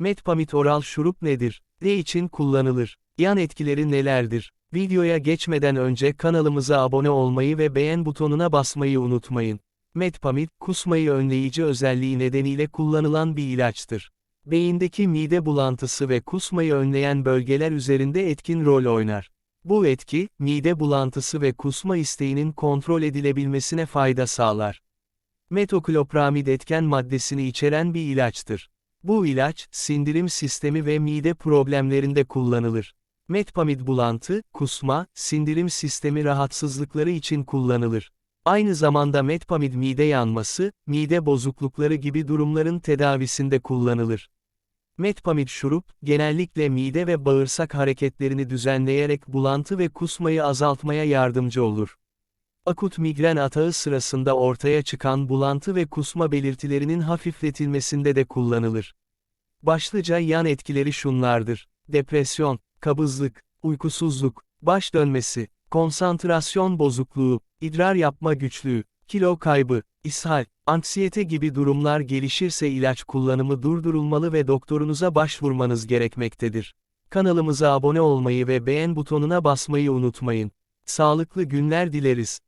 Metpamid oral şurup nedir? Ne için kullanılır? Yan etkileri nelerdir? Videoya geçmeden önce kanalımıza abone olmayı ve beğen butonuna basmayı unutmayın. Metpamid, kusmayı önleyici özelliği nedeniyle kullanılan bir ilaçtır. Beyindeki mide bulantısı ve kusmayı önleyen bölgeler üzerinde etkin rol oynar. Bu etki, mide bulantısı ve kusma isteğinin kontrol edilebilmesine fayda sağlar. Metoklopramid etken maddesini içeren bir ilaçtır. Bu ilaç, sindirim sistemi ve mide problemlerinde kullanılır. Metpamid bulantı, kusma, sindirim sistemi rahatsızlıkları için kullanılır. Aynı zamanda metpamid mide yanması, mide bozuklukları gibi durumların tedavisinde kullanılır. Metpamid şurup, genellikle mide ve bağırsak hareketlerini düzenleyerek bulantı ve kusmayı azaltmaya yardımcı olur. Akut migren atağı sırasında ortaya çıkan bulantı ve kusma belirtilerinin hafifletilmesinde de kullanılır. Başlıca yan etkileri şunlardır. Depresyon, kabızlık, uykusuzluk, baş dönmesi, konsantrasyon bozukluğu, idrar yapma güçlüğü, kilo kaybı, ishal, anksiyete gibi durumlar gelişirse ilaç kullanımı durdurulmalı ve doktorunuza başvurmanız gerekmektedir. Kanalımıza abone olmayı ve beğen butonuna basmayı unutmayın. Sağlıklı günler dileriz.